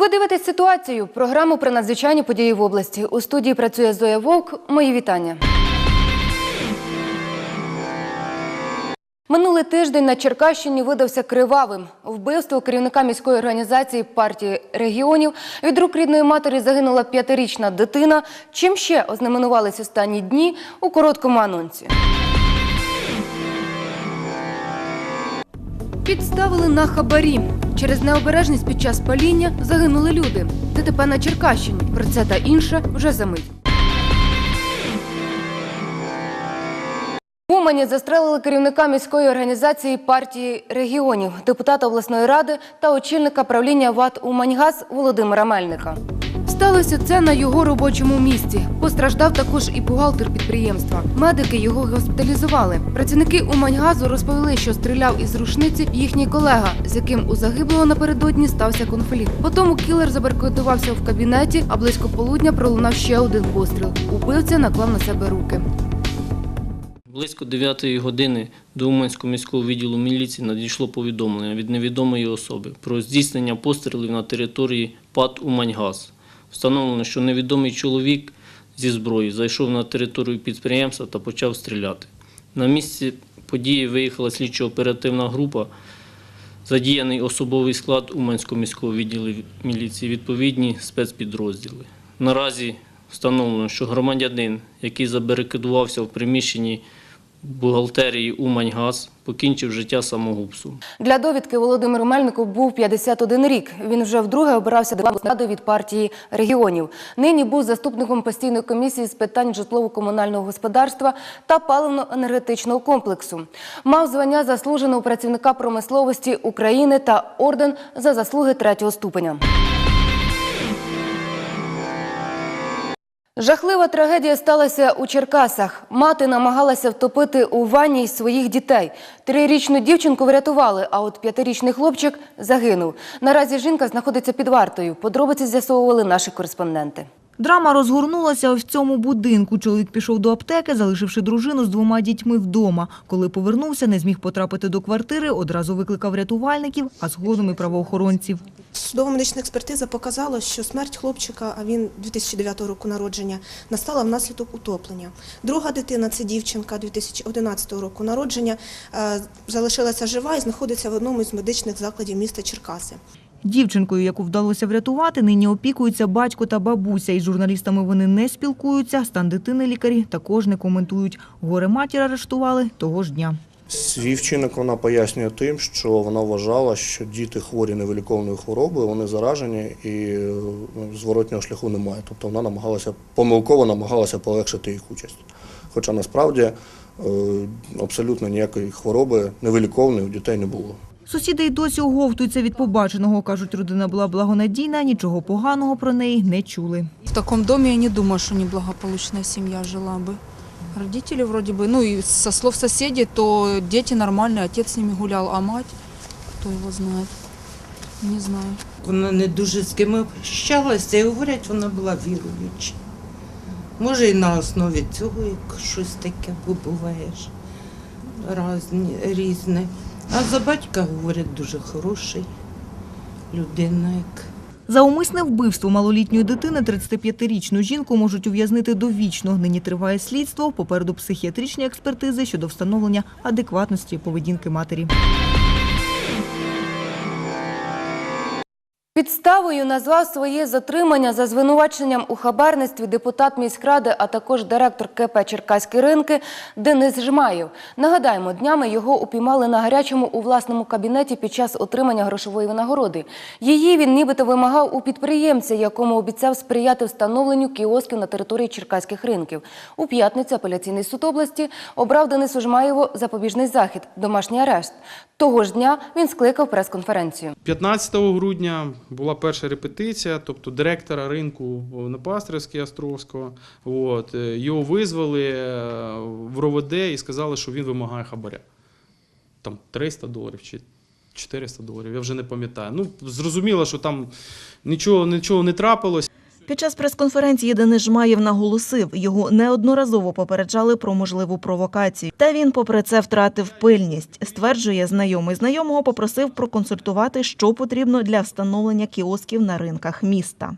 Ви дивитесь ситуацію. Програму про надзвичайні події в області. У студії працює Зоя Вовк. Мої вітання. Минулий тиждень на Черкащині видався кривавим. Вбивство керівника міської організації партії регіонів від рук рідної матері загинула п'ятирічна дитина. Чим ще ознаменувались останні дні у короткому анонсі. Підставили на хабарі. Через необережність під час паління загинули люди. ДТП на Черкащині. Про це та інше вже за мить. Умані застрелили керівника міської організації партії регіонів, депутата обласної ради та очільника правління ВАТ Уманьгаз Володимира Мельника. Сталося це на його робочому місці. Постраждав також і бухгалтер підприємства. Медики його госпіталізували. Працівники Уманьгазу розповіли, що стріляв із рушниці їхній колега, з яким у загиблого напередодні стався конфлікт. Потім кілер забаркодувався в кабінеті, а близько полудня пролунав ще один постріл. Убивця наклав на себе руки. Близько 9 години до Уманського міського відділу міліції надійшло повідомлення від невідомої особи про здійснення пострілів на території ПАД Уманьгаз. Встановлено, що невідомий чоловік зі зброї зайшов на територію підприємства та почав стріляти. На місці події виїхала слідчо-оперативна група, задіяний особовий склад Уманського міського відділу міліції, відповідні спецпідрозділи. Наразі встановлено, що громадянин, який забарикадувався в приміщенні бухгалтерії Уманьгаз, покінчив життя самогубством. Для довідки Володимиру Мельнику був 51 рік. Він вже вдруге обирався до ради від партії регіонів. Нині був заступником постійної комісії з питань житлово-комунального господарства та паливно-енергетичного комплексу. Мав звання заслуженого працівника промисловості України та орден за заслуги третього ступеня. Жахлива трагедія сталася у Черкасах. Мати намагалася втопити у ванні своїх дітей. Трирічну дівчинку врятували, а от п'ятирічний хлопчик загинув. Наразі жінка знаходиться під вартою. Подробиці з'ясовували наші кореспонденти. Драма розгорнулася в цьому будинку. Чоловік пішов до аптеки, залишивши дружину з двома дітьми вдома. Коли повернувся, не зміг потрапити до квартири, одразу викликав рятувальників, а згодом і правоохоронців. Судова медична експертиза показала, що смерть хлопчика, а він 2009 року народження, настала внаслідок утоплення. Друга дитина, це дівчинка 2011 року народження, е, залишилася жива і знаходиться в одному із медичних закладів міста Черкаси. Дівчинкою, яку вдалося врятувати, нині опікуються батько та бабуся. Із журналістами вони не спілкуються. Стан дитини лікарі також не коментують. Горе матір арештували того ж дня. Свій вчинок вона пояснює тим, що вона вважала, що діти хворі невиліковною хворобою, вони заражені і е, зворотнього шляху немає. Тобто вона намагалася помилково намагалася полегшити їх участь. Хоча насправді е, абсолютно ніякої хвороби невиліковної у дітей не було. Сусіди й досі оговтуються від побаченого. Кажуть, родина була благонадійна, нічого поганого про неї не чули. В таком доме я не думаю, что неблагополучная семья жила бы. Родители вроде бы, ну и со слов соседей, то дети нормальные, отец с ними гулял, а мать, кто его знает, не знаю. Вона не дуже з ким общалася і говорять, вона була віруюча. Може, і на основі цього як щось таке бо буває ж разні, різне. А за батька говорять дуже хороший людина. Як. За умисне вбивство малолітньої дитини 35-річну жінку можуть ув'язнити довічно. Нині триває слідство, попереду психіатричні експертизи щодо встановлення адекватності поведінки матері. Підставою назвав своє затримання за звинуваченням у хабарництві депутат міськради, а також директор КП Черкаські ринки Денис Жмаєв. Нагадаємо, днями його упіймали на гарячому у власному кабінеті під час отримання грошової винагороди. Її він нібито вимагав у підприємця, якому обіцяв сприяти встановленню кіосків на території черкаських ринків. У п'ятницю апеляційний суд області обрав Денису Жмаєву запобіжний захід домашній арешт. Того ж дня він скликав прес-конференцію. 15 грудня була перша репетиція, тобто директора ринку на Пастерській Островського. От, е, його визвали е, в РОВД і сказали, що він вимагає хабаря. Там 300 доларів чи 400 доларів, я вже не пам'ятаю. Ну, зрозуміло, що там нічого, нічого не трапилось. Під час прес-конференції Денис Жмаєв наголосив, його неодноразово попереджали про можливу провокацію. Та він, попри це, втратив пильність. Стверджує, знайомий знайомого попросив проконсультувати, що потрібно для встановлення кіосків на ринках міста.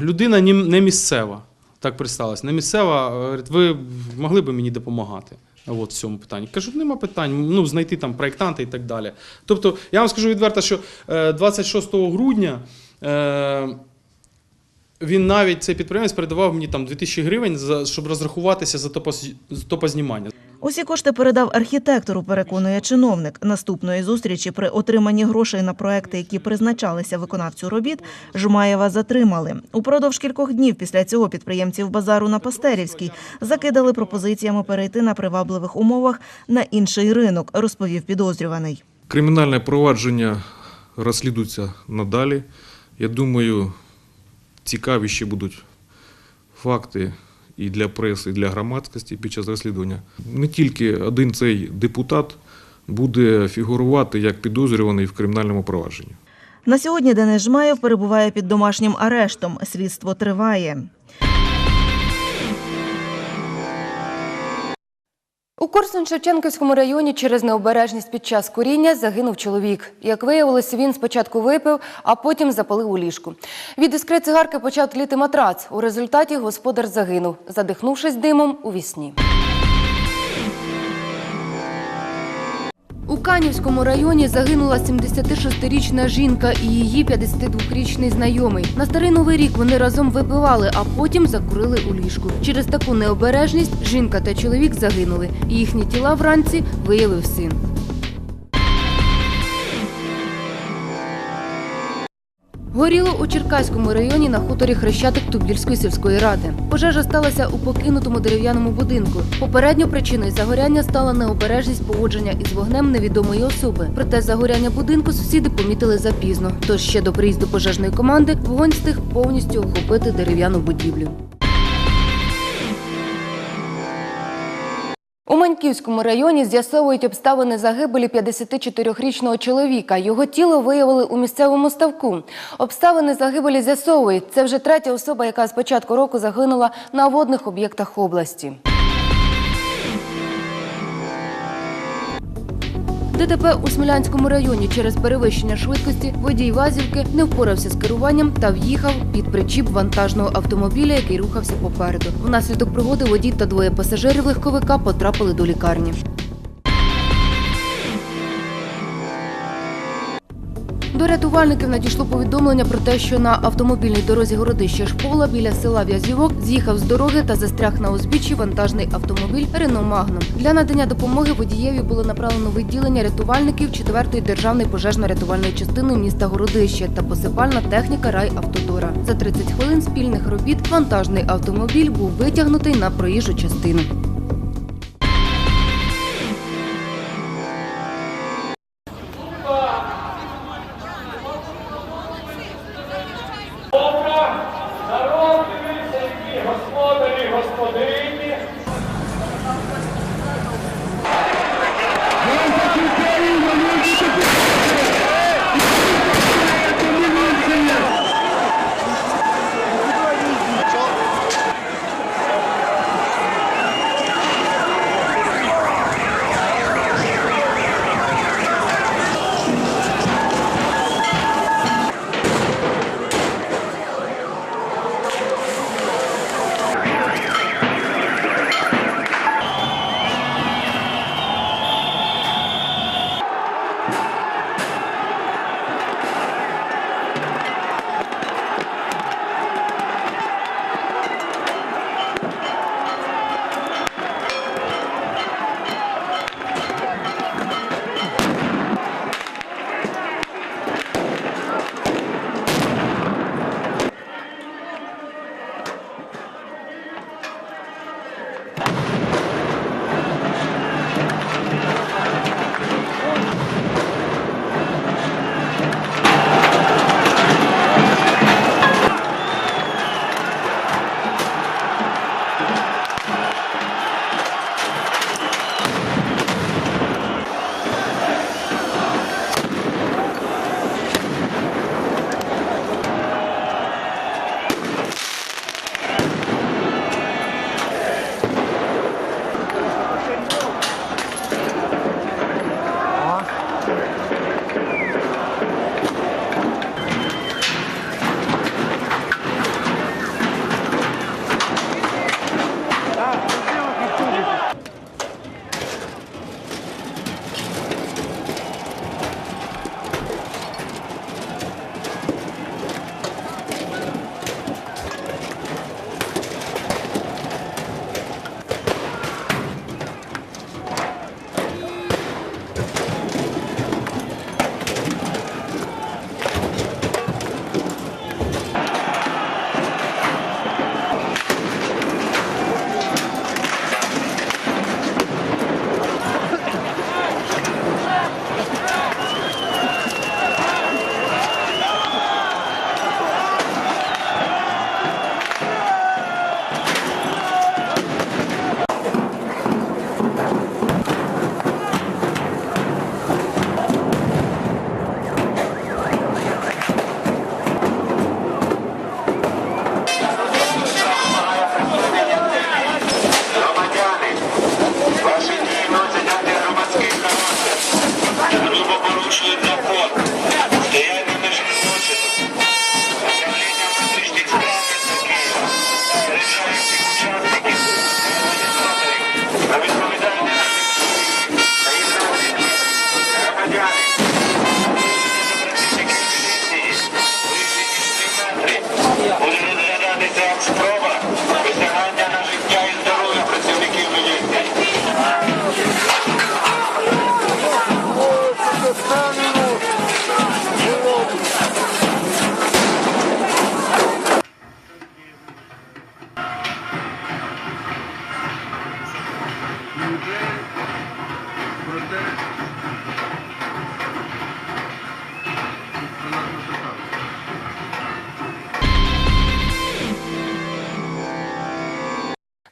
Людина не місцева, так представилась. Не місцева, ви могли б мені допомагати. От в цьому питанні. Кажу, нема питань, ну, знайти там проєктанта і так далі. Тобто, я вам скажу відверто, що е, 26 грудня е, він навіть цей підприємець передавав мені там 2000 гривень, за, щоб розрахуватися за топоз- топознімання. Усі кошти передав архітектору, переконує чиновник. Наступної зустрічі при отриманні грошей на проекти, які призначалися виконавцю робіт, Жумаєва затримали. Упродовж кількох днів після цього підприємців базару на Пастерівській закидали пропозиціями перейти на привабливих умовах на інший ринок, розповів підозрюваний. Кримінальне провадження розслідується надалі. Я думаю, цікаві ще будуть факти і для преси, і для громадськості під час розслідування. Не тільки один цей депутат буде фігурувати як підозрюваний в кримінальному провадженні. На сьогодні Денис Жмаєв перебуває під домашнім арештом. Слідство триває. У Корсун-Шевченківському районі через необережність під час куріння загинув чоловік. Як виявилось, він спочатку випив, а потім запалив у ліжку. Від іскри цигарки почав тліти матрац. У результаті господар загинув, задихнувшись димом у вісні. Канівському районі загинула 76-річна жінка і її 52-річний знайомий. На старий новий рік вони разом випивали, а потім закурили у ліжку. Через таку необережність жінка та чоловік загинули. Їхні тіла вранці виявив син. Горіло у Черкаському районі на хуторі Хрещатик Тубільської сільської ради. Пожежа сталася у покинутому дерев'яному будинку. Попередньо причиною загоряння стала необережність поводження із вогнем невідомої особи. Проте загоряння будинку сусіди помітили запізно. Тож ще до приїзду пожежної команди вогонь встиг повністю охопити дерев'яну будівлю. У Маньківському районі з'ясовують обставини загибелі 54-річного чоловіка. Його тіло виявили у місцевому ставку. Обставини загибелі з'ясовують. Це вже третя особа, яка з початку року загинула на водних об'єктах області. ДТП у Смілянському районі через перевищення швидкості водій Вазівки не впорався з керуванням та в'їхав під причіп вантажного автомобіля, який рухався попереду. Внаслідок пригоди водій та двоє пасажирів легковика потрапили до лікарні. До рятувальників надійшло повідомлення про те, що на автомобільній дорозі городища Шпола біля села В'язівок з'їхав з дороги та застряг на узбіччі вантажний автомобіль Рено Магнум. Для надання допомоги водієві було направлено відділення рятувальників 4-ї державної пожежно-рятувальної частини міста Городище та посипальна техніка райавтодора. За 30 хвилин спільних робіт вантажний автомобіль був витягнутий на проїжджу частину.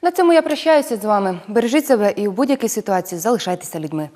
На цьому я прощаюся з вами. Бережіть себе і у будь-якій ситуації залишайтеся людьми.